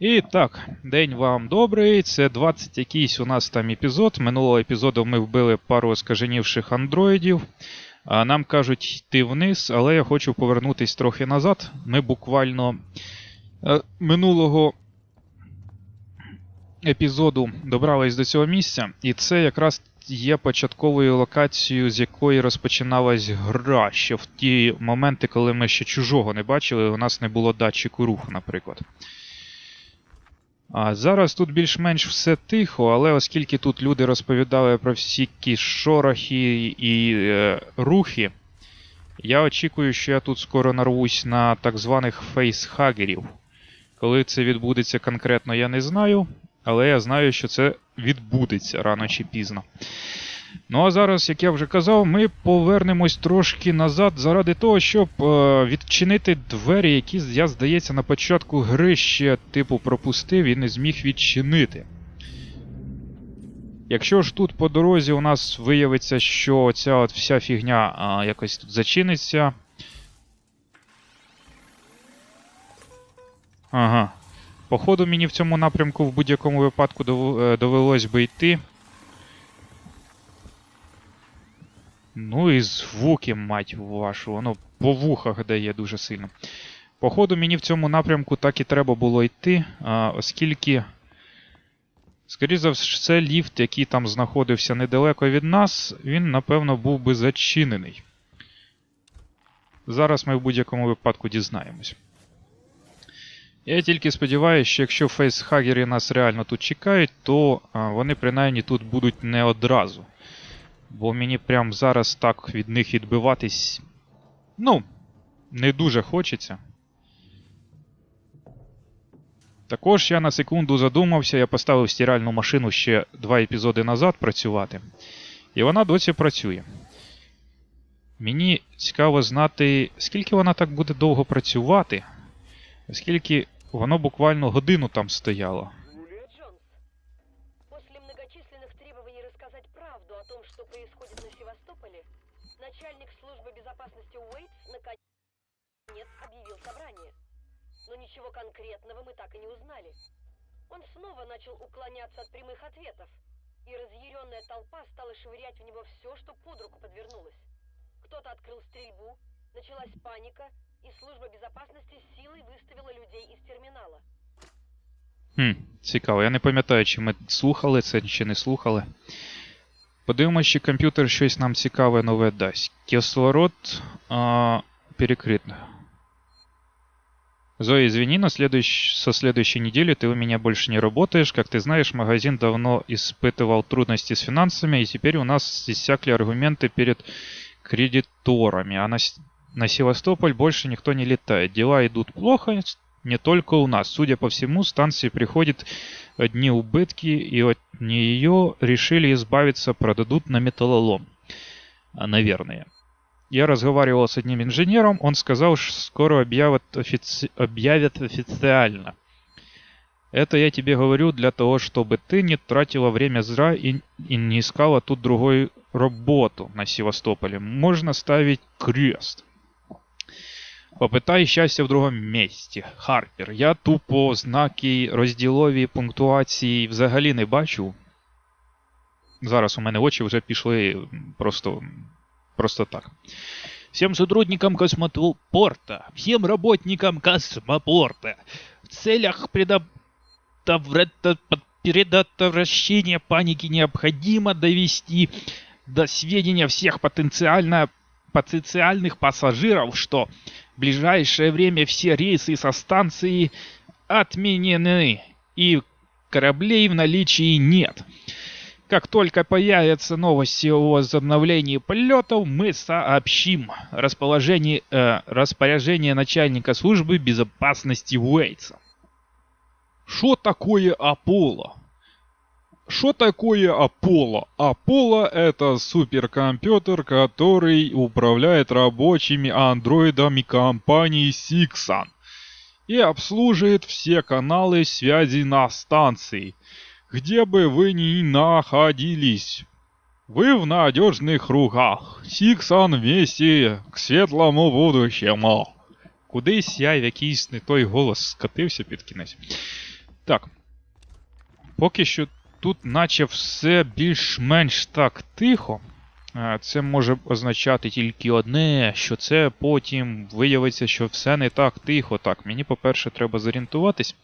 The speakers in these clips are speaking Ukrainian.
І так, день вам добрий. Це 20 якийсь у нас там епізод. Минулого епізоду ми вбили пару скаженівших андроїдів. Нам кажуть йти вниз, але я хочу повернутись трохи назад. Ми буквально е, минулого епізоду добрались до цього місця, і це якраз є початковою локацією, з якої розпочиналась гра. Ще в ті моменти, коли ми ще чужого не бачили, у нас не було датчику руху, наприклад. А зараз тут більш-менш все тихо, але оскільки тут люди розповідали про всі шорохи і е, рухи, я очікую, що я тут скоро нарвусь на так званих фейсхагерів. Коли це відбудеться конкретно, я не знаю, але я знаю, що це відбудеться рано чи пізно. Ну а зараз, як я вже казав, ми повернемось трошки назад заради того, щоб е, відчинити двері, які я, здається, на початку гри ще типу пропустив і не зміг відчинити. Якщо ж тут по дорозі у нас виявиться, що ця от вся фігня а, якось тут зачиниться. Ага. Походу, мені в цьому напрямку в будь-якому випадку е, довелось би йти. Ну і звуки, мать вашу, воно по вухах дає дуже сильно. Походу, мені в цьому напрямку так і треба було йти, оскільки, скоріше за все, ліфт, який там знаходився недалеко від нас, він, напевно, був би зачинений. Зараз ми в будь-якому випадку дізнаємось. Я тільки сподіваюся, що якщо фейсхагери нас реально тут чекають, то вони принаймні тут будуть не одразу. Бо мені прям зараз так від них відбиватись. Ну, не дуже хочеться. Також я на секунду задумався, я поставив стиральну машину ще два епізоди назад працювати. І вона досі працює. Мені цікаво знати, скільки вона так буде довго працювати, оскільки воно буквально годину там стояло. Но ничего конкретного мы так и не узнали. Он снова начал уклоняться от прямых ответов, и разъяренная толпа стала швырять в него все, что под руку подвернулось. Кто-то открыл стрельбу, началась паника, и служба безопасности силой выставила людей из терминала. Хм, цікаво. Я не пам'ятаю, чи ми слухали це, чи не слухали. Подивимось, чи комп'ютер щось нам цікаве нове дасть. Кислород а, перекрыт. Зоя, извини, но следующ... со следующей недели ты у меня больше не работаешь. Как ты знаешь, магазин давно испытывал трудности с финансами, и теперь у нас иссякли аргументы перед кредиторами. А на, на Севастополь больше никто не летает. Дела идут плохо, не только у нас. Судя по всему, станции приходят одни убытки, и от нее решили избавиться, продадут на металлолом. Наверное. Я разговаривал с одним инженером, он сказал, что скоро объявят, офици- объявят официально. Это я тебе говорю для того, чтобы ты не тратила время зря и, и не искала тут другой работу на Севастополе. Можно ставить крест. Попитай щастя в другому місці. Харпер. Я тупо знаки розділові пунктуації взагалі не бачу. Зараз у мене очі вже пішли м, просто, просто так. Всем сотрудникам космопорта, всем работникам космопорта в целях предотвращения паники необходимо довести до сведения всех потенциально потенциальных пассажиров, что в ближайшее время все рейсы со станции отменены и кораблей в наличии нет. Как только появятся новости о возобновлении полетов, мы сообщим расположение, э, распоряжение начальника службы безопасности Уэйтса. Что такое Аполло? Что такое Аполло? Аполло это суперкомпьютер, который управляет рабочими андроидами компании Sixan и обслуживает все каналы связи на станции, где бы вы ни находились. Вы в надежных руках. Сіксан вместе к світлому будущему. Кудись я в якийсь не той голос скатився під кінець. Так. Поки що тут, наче все більш-менш так тихо. Е, Це може означати тільки одне, що це потім виявиться, що все не так тихо. Так, мені, по-перше, треба зорієнтуватись.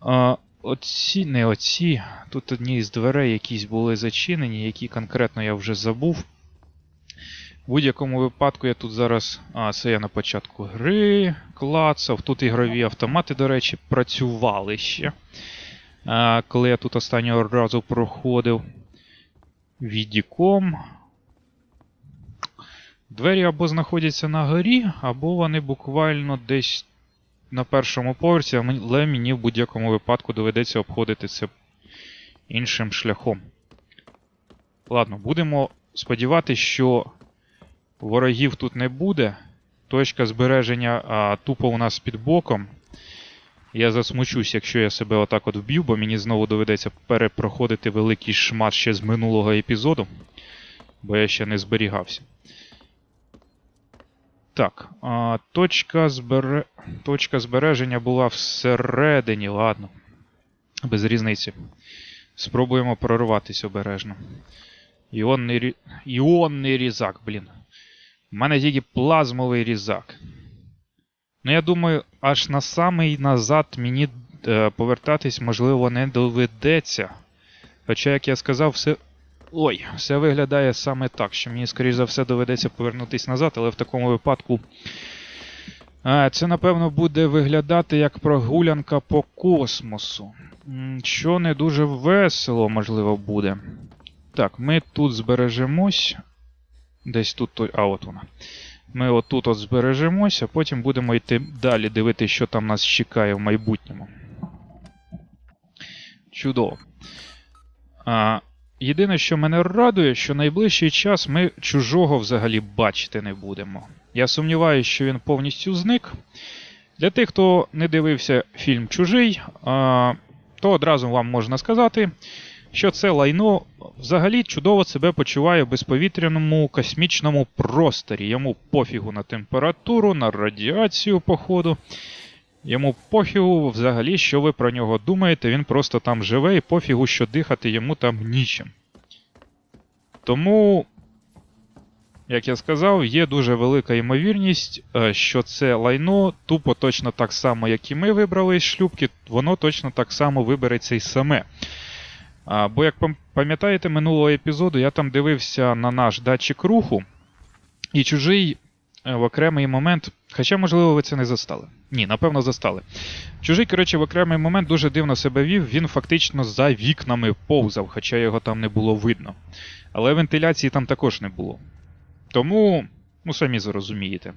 А, оці, не оці. Тут одні з дверей якісь були зачинені, які конкретно я вже забув. В будь-якому випадку я тут зараз. А, це я на початку гри клацав. Тут ігрові автомати, до речі, працювали ще. А, коли я тут останнього разу проходив. Відіком. Двері або знаходяться на горі, або вони буквально десь на першому поверсі, але мені в будь-якому випадку доведеться обходити це іншим шляхом. Ладно, будемо сподіватися, що ворогів тут не буде. Точка збереження а, тупо у нас під боком. Я засмучусь, якщо я себе отак от вб'ю, бо мені знову доведеться перепроходити великий шмат ще з минулого епізоду, бо я ще не зберігався. Так, а, точка, збере... точка збереження була всередині, ладно. Без різниці. Спробуємо прорватися обережно. Іонний. Іонний різак, блін. У мене тільки плазмовий різак. Ну, я думаю, аж на самий назад мені е, повертатись, можливо, не доведеться. Хоча, як я сказав, все. Ой, все виглядає саме так, що мені, скоріш за все, доведеться повернутися назад, але в такому випадку. е, Це, напевно, буде виглядати як прогулянка по космосу. Що не дуже весело, можливо, буде. Так, ми тут збережемось. Десь тут. А, от вона. Ми отут от збережемося, а потім будемо йти далі, дивитися, що там нас чекає в майбутньому. Чудово. А, єдине, що мене радує, що найближчий час ми чужого взагалі бачити не будемо. Я сумніваюся, що він повністю зник. Для тих, хто не дивився фільм Чужий, то одразу вам можна сказати, що це лайно взагалі чудово себе почуває в безповітряному космічному просторі. Йому пофігу на температуру, на радіацію, походу. Йому пофігу взагалі, що ви про нього думаєте, він просто там живе і пофігу, що дихати йому там нічим. Тому, як я сказав, є дуже велика ймовірність, е, що це лайно тупо точно так само, як і ми вибрали з шлюбки, воно точно так само вибереться і саме. Бо, як пам'ятаєте, минулого епізоду я там дивився на наш датчик руху, і чужий е, в окремий момент. Хоча, можливо, ви це не застали. Ні, напевно, застали. Чужий, коротше, в окремий момент дуже дивно себе вів, він фактично за вікнами повзав, хоча його там не було видно. Але вентиляції там також не було. Тому, ну самі зрозумієте.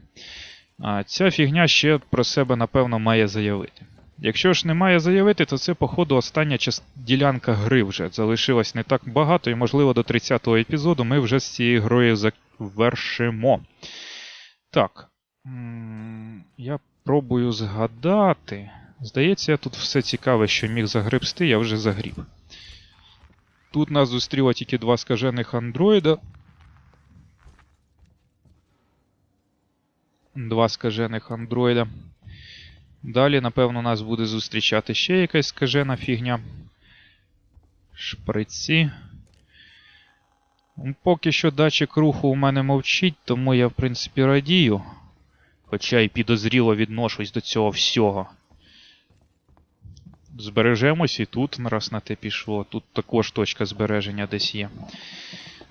А, ця фігня ще про себе, напевно, має заявити. Якщо ж не має заявити, то це, походу, остання час... ділянка гри вже. Залишилось не так багато, і, можливо, до 30-го епізоду ми вже з цією грою завершимо. Так. Я пробую згадати. Здається, тут все цікаве, що міг загребсти, я вже загріб. Тут нас зустріло тільки два скажених андроїда. Два скажених андроїда. Далі, напевно, нас буде зустрічати ще якась скажена фігня. Шприці. Поки що датчик руху у мене мовчить, тому я, в принципі, радію. Хоча й підозріло відношусь до цього всього. Збережемось і тут, раз на те пішло. Тут також точка збереження десь є.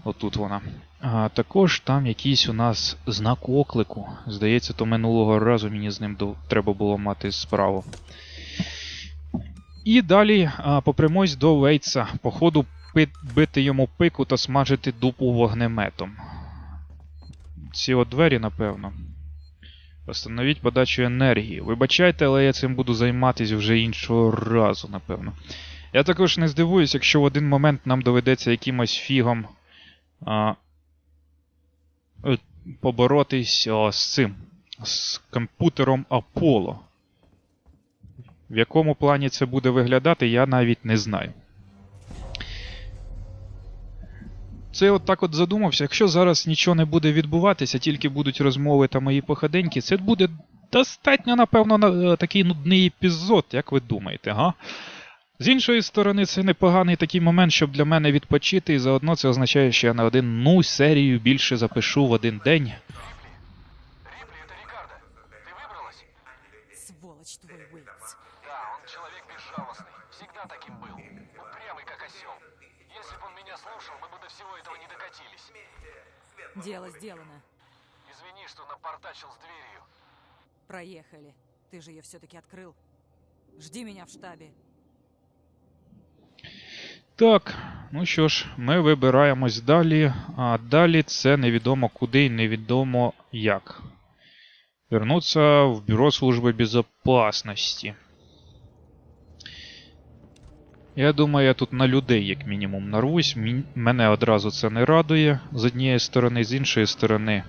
Отут вона. А, також там якийсь у нас знак оклику. Здається, то минулого разу мені з ним треба було мати справу. І далі а, попрямусь до Вейтса. Походу, бити йому пику та смажити дупу вогнеметом. Ці от двері, напевно. Остановіть подачу енергії. Вибачайте, але я цим буду займатися вже іншого разу, напевно. Я також не здивуюсь, якщо в один момент нам доведеться якимось фігом а, е, поборотись а, з цим. З комп'ютером Аполло. В якому плані це буде виглядати, я навіть не знаю. Це я от так от задумався. Якщо зараз нічого не буде відбуватися, тільки будуть розмови та мої походеньки, це буде достатньо, напевно, на- е, такий нудний епізод, як ви думаєте, га? З іншої сторони, це непоганий такий момент, щоб для мене відпочити, і заодно це означає, що я на один ну серію більше запишу в один день. Дело сделано. Извини, что напортачил с дверью. Проехали. Ты же ее все-таки открыл. Жди меня в штабе. Так, ну що ж, ми вибираємось далі, а далі це невідомо куди і невідомо як. Вернуться в Бюро служби безопасності. Я думаю, я тут на людей, як мінімум, нарвусь. Мене одразу це не радує з однієї сторони, з іншої сторони.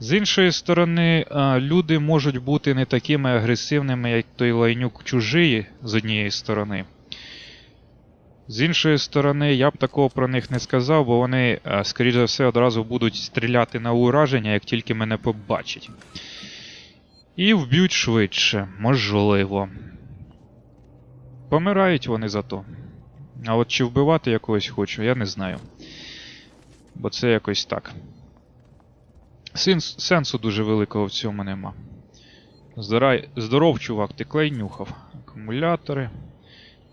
З іншої сторони, люди можуть бути не такими агресивними, як той лайнюк чужий, з однієї сторони. З іншої сторони, я б такого про них не сказав, бо вони, скоріш за все, одразу будуть стріляти на ураження, як тільки мене побачать. І вб'ють швидше, можливо. Помирають вони за то. А от чи вбивати я когось хочу, я не знаю. Бо це якось так. Сенс, сенсу дуже великого в цьому нема. Здорай, здоров, чувак, ти клей нюхав. Акумулятори.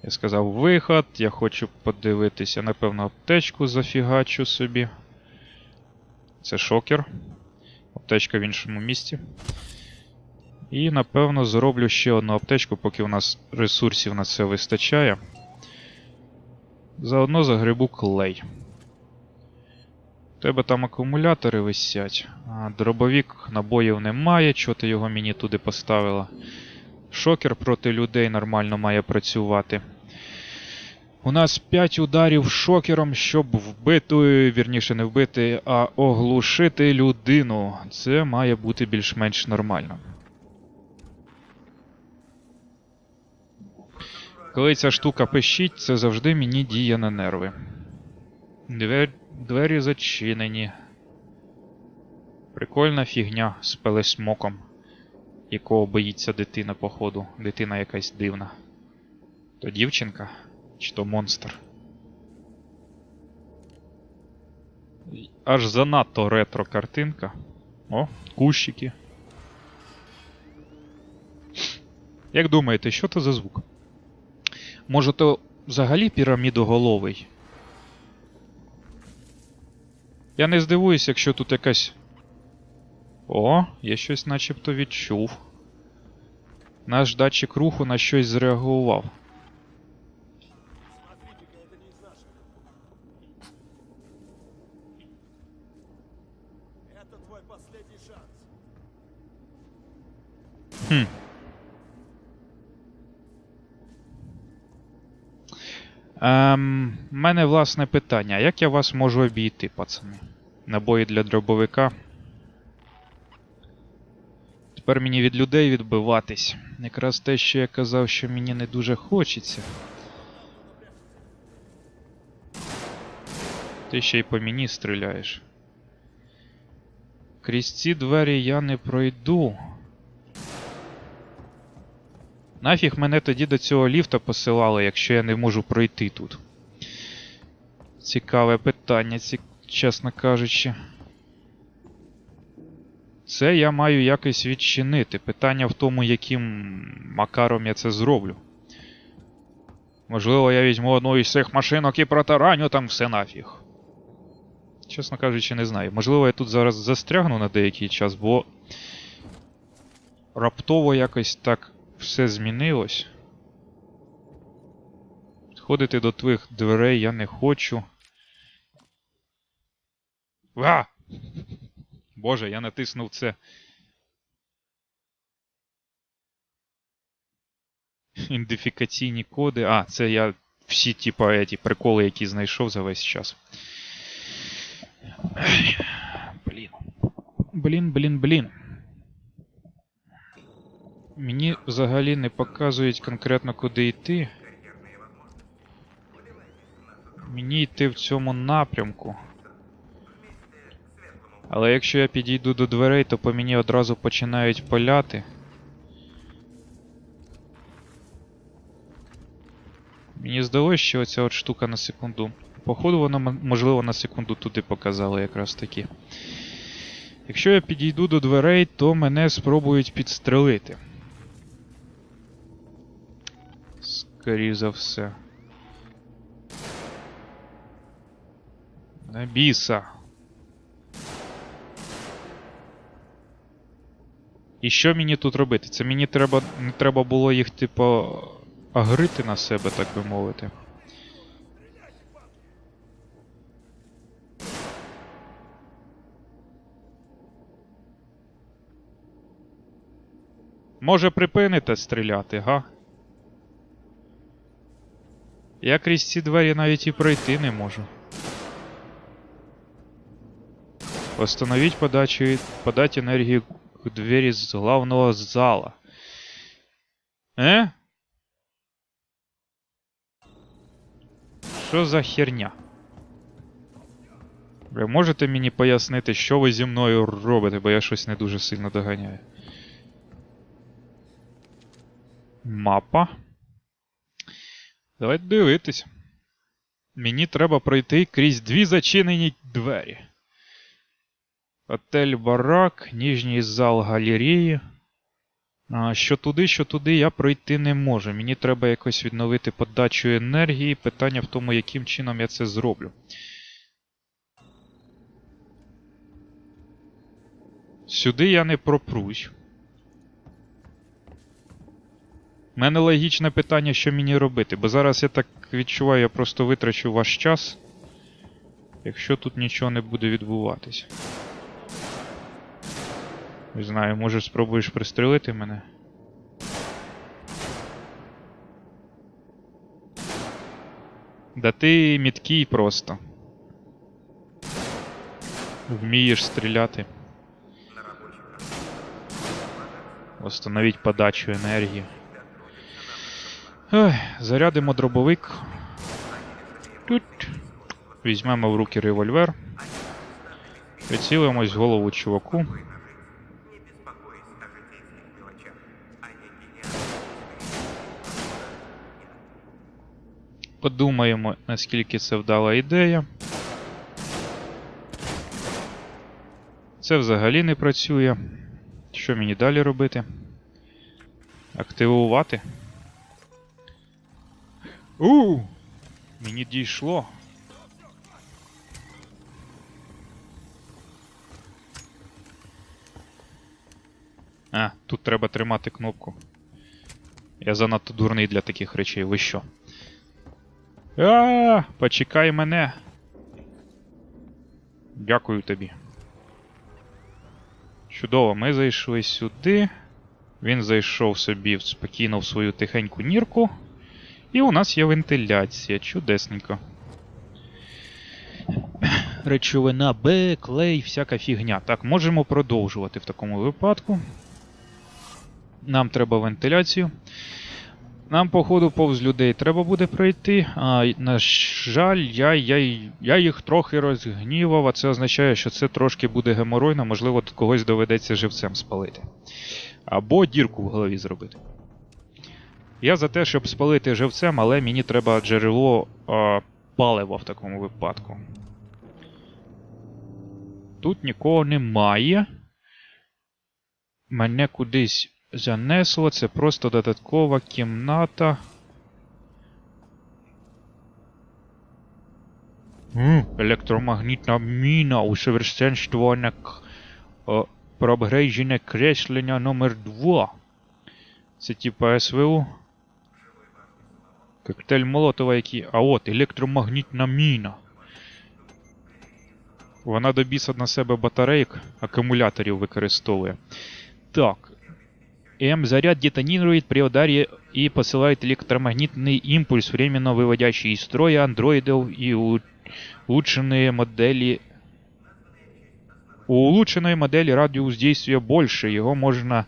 Я сказав виход, я хочу подивитися, напевно, аптечку зафігачу собі. Це шокер. Аптечка в іншому місці. І, напевно, зроблю ще одну аптечку, поки у нас ресурсів на це вистачає. Заодно загребу клей. У тебе там акумулятори висять. А, дробовік набоїв немає, чого ти його мені туди поставила. Шокер проти людей нормально має працювати. У нас 5 ударів шокером, щоб вбити, вірніше не вбити, а оглушити людину. Це має бути більш-менш нормально. Коли ця штука пищить, це завжди мені діє на нерви. Двер... Двері зачинені. Прикольна фігня з пелесмоком якого боїться дитина, походу. Дитина якась дивна. То дівчинка? Чи то монстр? Аж занадто ретро картинка. О, кущики. Як думаєте, що то за звук? Може, то взагалі пірамідоголовий? Я не здивуюсь, якщо тут якась о, я щось начебто відчув. Наш датчик руху на щось зреагував. Хм. Ем, мене власне питання. Як я вас можу обійти, пацани? Набої для дробовика. Тепер мені від людей відбиватись. Якраз те, що я казав, що мені не дуже хочеться. Ти ще й по мені стріляєш. Крізь ці двері я не пройду. Нафіг мене тоді до цього ліфта посилали, якщо я не можу пройти тут. Цікаве питання, ці... чесно кажучи. Це я маю якось відчинити. Питання в тому, яким макаром я це зроблю. Можливо, я візьму одну із цих машинок і протараню там все нафіг. Чесно кажучи, не знаю. Можливо, я тут зараз застрягну на деякий час, бо раптово якось так все змінилось. Підходити до твоїх дверей я не хочу. А! Боже, я натиснув це. Ідентифікаційні коди. А, це я всі, типа, еті приколи, які знайшов за весь час. Блін. Блін, блін, блін. Мені взагалі не показують конкретно куди йти. Мені йти в цьому напрямку. Але якщо я підійду до дверей, то по мені одразу починають паляти. Мені здалося, що оця от штука на секунду. Походу, вона можливо на секунду туди показала якраз таки. Якщо я підійду до дверей, то мене спробують підстрелити. Скоріше за все. На біса. І що мені тут робити? Це мені треба, не треба було їх, типу, агрити на себе, так би мовити. Може припините стріляти, га? Я крізь ці двері навіть і пройти не можу. Остановить подачу, подать энергию к двери з главного зала. Е? Що за херня? Ви можете мені пояснити, що ви зі мною робите, бо я щось не дуже сильно доганяю. Мапа. Давайте дивитись. Мені треба пройти крізь дві зачинені двері. Отель Барак, нижній зал галереї. А, що туди, що туди я пройти не можу. Мені треба якось відновити подачу енергії. Питання в тому, яким чином я це зроблю. Сюди я не пропрусь. У мене логічне питання, що мені робити, бо зараз я так відчуваю, я просто витрачу ваш час, якщо тут нічого не буде відбуватись. Не знаю, може спробуєш пристрелити мене? Да ти міткий просто. Вмієш стріляти. Остановіть подачу енергії. Ой, зарядимо дробовик. Тут. Візьмемо в руки револьвер. Прицілимось в голову чуваку. Подумаємо, наскільки це вдала ідея. Це взагалі не працює. Що мені далі робити? Активувати? У! Мені дійшло. А, тут треба тримати кнопку. Я занадто дурний для таких речей, ви що? А, почекай мене. Дякую тобі. Чудово, ми зайшли сюди. Він зайшов собі спокійно в свою тихеньку нірку. І у нас є вентиляція. Чудесненько. Речовина Б, клей, всяка фігня. Так, можемо продовжувати в такому випадку. Нам треба вентиляцію. Нам, походу, повз людей треба буде пройти. А, на жаль, я, я, я їх трохи розгнівав, а це означає, що це трошки буде геморойно, можливо, когось доведеться живцем спалити. Або дірку в голові зробити. Я за те, щоб спалити живцем, але мені треба джерело а, палива в такому випадку. Тут нікого немає. Мене кудись занесло, це просто додаткова кімната. М, Електромагнітна міна, усовершенствоване проапгрейджене креслення номер 2 Це типа СВУ. Коктейль Молотова, який. А от, електромагнітна міна. Вона до біса на себе батарейк акумуляторів використовує. Так. М. Заряд детонирует при ударе и посылает электромагнитный импульс, временно выводящий из строя андроидов и у- улучшенные модели... У улучшенной модели радиус действия больше, его можно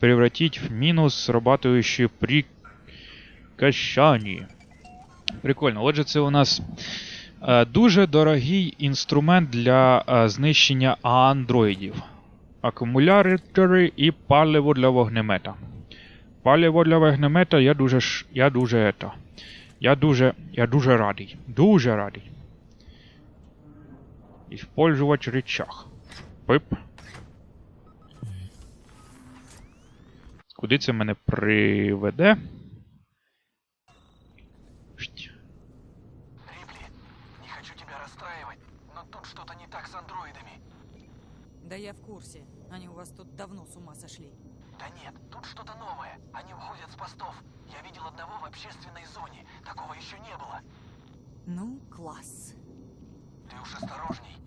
превратить в минус, срабатывающий при качании. Прикольно. Отже, це у нас Е, Дуже дорогий інструмент для е, знищення андроїдів. Акумулятори і паливо для вогнемета. Паливо для вогнемета я дуже я дуже ето. Я дуже. Я дуже радий. Дуже радий. Использовать рычаг. Пип. Куди це мене приведе? Так с андроидами. Да я в курсе. Они у вас тут давно с ума сошли. Да нет, тут что-то новое. Они уходят с постов. Я видел одного в общественной зоне. Такого еще не было. Ну, класс. Ты уж осторожней.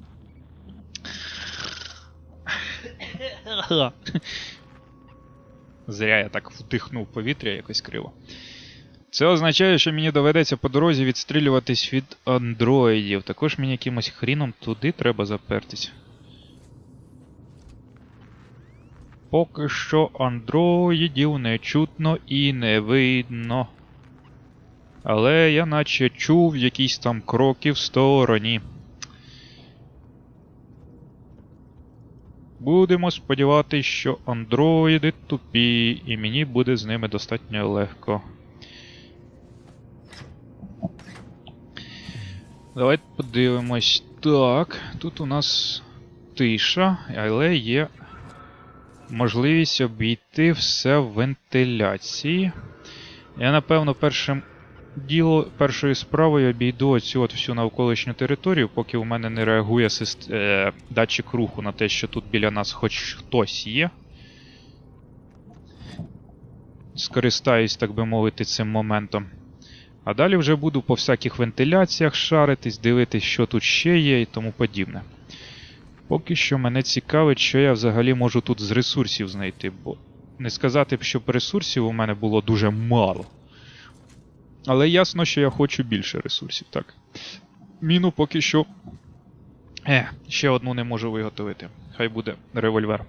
Зря я так вдихнув повітря якось криво. Це означає, що мені доведеться по дорозі відстрілюватись від андроїдів. Також мені якимось хріном туди треба запертись. Поки що андроїдів не чутно і не видно. Але я наче чув якісь там кроки в стороні. Будемо сподіватися, що андроїди тупі, і мені буде з ними достатньо легко. Давайте подивимось. Так, тут у нас тиша, але є можливість обійти все в вентиляції. Я, напевно, першим діло, першою справою обійду оцю от всю навколишню територію, поки у мене не реагує сист... е... датчик руху на те, що тут біля нас хоч хтось є. Скористаюсь, так би мовити, цим моментом. А далі вже буду по всяких вентиляціях шаритись, дивитись, що тут ще є і тому подібне. Поки що мене цікавить, що я взагалі можу тут з ресурсів знайти, бо не сказати б, щоб ресурсів у мене було дуже мало. Але ясно, що я хочу більше ресурсів, так. Міну поки що. Е, ще одну не можу виготовити. Хай буде револьвер.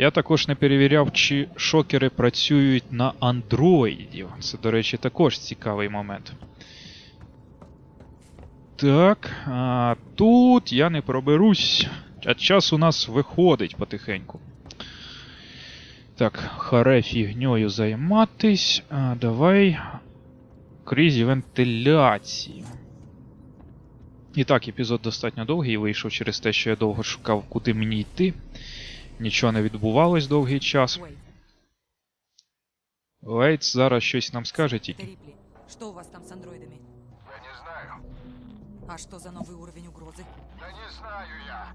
Я також не перевіряв, чи шокери працюють на андроїдів. Це, до речі, також цікавий момент. Так, а, тут я не проберусь. А час у нас виходить потихеньку. Так, харе фігньою займатись. А, давай. Крізі вентиляції. І так, епізод достатньо довгий вийшов через те, що я довго шукав, куди мені йти. Нічого не відбувалось довгий час. Уэй, Лейтс зараз щось нам скаже это тільки. Рипли. Что у вас там с андроидами? Я не знаю. А что за новый уровень угрозы? Да не знаю я.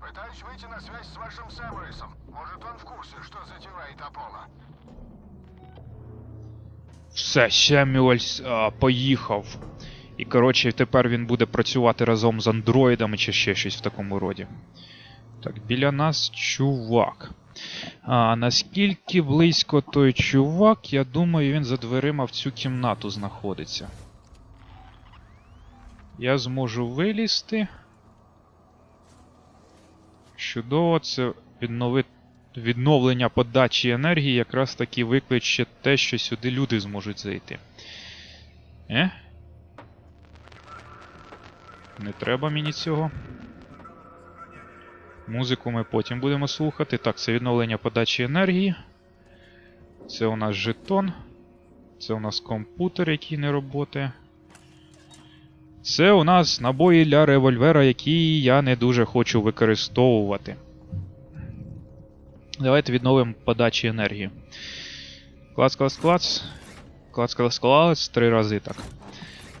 Пытаюсь выйти на связь с вашим Сэмрисом. Может, он в курсе, что затевает Аполло. Все, Семюельс а, поїхав. І коротше, тепер він буде працювати разом з андроїдами чи ще щось в такому роді. Так, біля нас чувак. А наскільки близько той чувак, я думаю, він за дверима в цю кімнату знаходиться. Я зможу вилізти. Чудово, це віднови... відновлення подачі енергії якраз таки викличе те, що сюди люди зможуть зайти. Е? Не треба мені цього. Музику ми потім будемо слухати. Так, це відновлення подачі енергії. Це у нас жетон. Це у нас комп'ютер, який не роботає. Це у нас набої для револьвера, які я не дуже хочу використовувати. Давайте відновимо подачі енергії. Клац, клац, клац. Клац, клац, клац. Три рази так.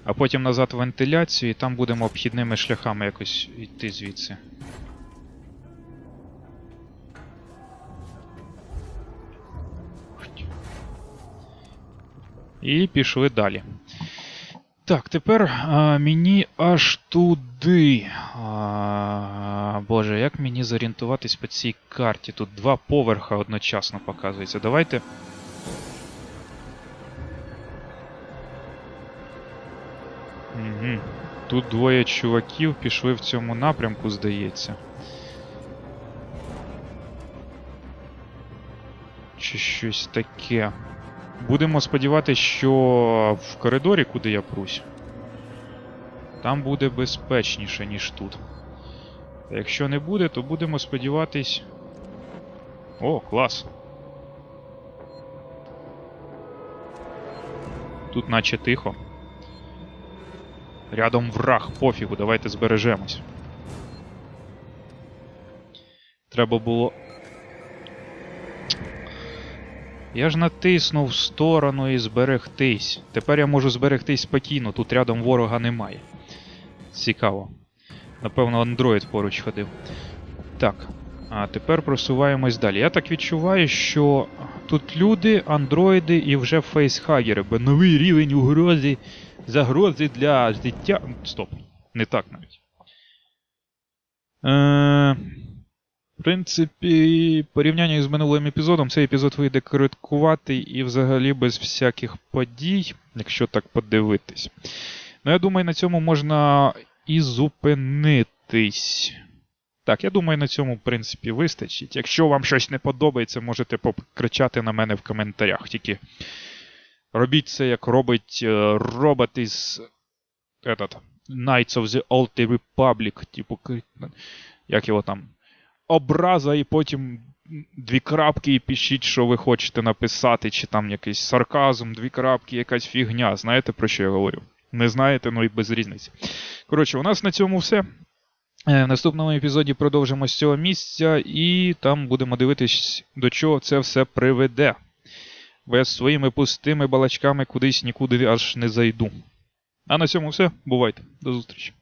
А потім назад вентиляцію, і там будемо обхідними шляхами якось йти звідси. І пішли далі. Так, тепер а, мені аж туди. А, боже, як мені зорієнтуватись по цій карті? Тут два поверха одночасно показується. Давайте. Угу. Тут двоє чуваків пішли в цьому напрямку, здається. Чи щось таке. Будемо сподіватися, що в коридорі, куди я прусь. Там буде безпечніше, ніж тут. А якщо не буде, то будемо сподіватись. О, клас. Тут наче тихо. Рядом враг, пофігу, давайте збережемось. Треба було. Я ж натиснув в сторону і зберегтись. Тепер я можу зберегтись спокійно, тут рядом ворога немає. Цікаво. Напевно, андроїд поруч ходив. Так. А тепер просуваємось далі. Я так відчуваю, що тут люди, андроїди і вже фейсхагери, бо новий рівень угрози, загрози для життя. Стоп, не так навіть. Е, в принципі, порівняння з минулим епізодом, цей епізод вийде короткуватий і взагалі без всяких подій, якщо так подивитись. Ну, я думаю, на цьому можна і зупинитись. Так, я думаю, на цьому, в принципі, вистачить. Якщо вам щось не подобається, можете покричати на мене в коментарях. Тільки робіть це, як робить е, робот із этот, Knights of the Old Republic, типу, як його там. Образа, і потім дві крапки і пишіть, що ви хочете написати, чи там якийсь сарказм, дві крапки, якась фігня. Знаєте, про що я говорю? Не знаєте, ну і без різниці. Коротше, у нас на цьому все. Е, В наступному епізоді продовжимо з цього місця, і там будемо дивитись, до чого це все приведе. Бо я своїми пустими балачками кудись нікуди аж не зайду. А на цьому все. Бувайте. До зустрічі.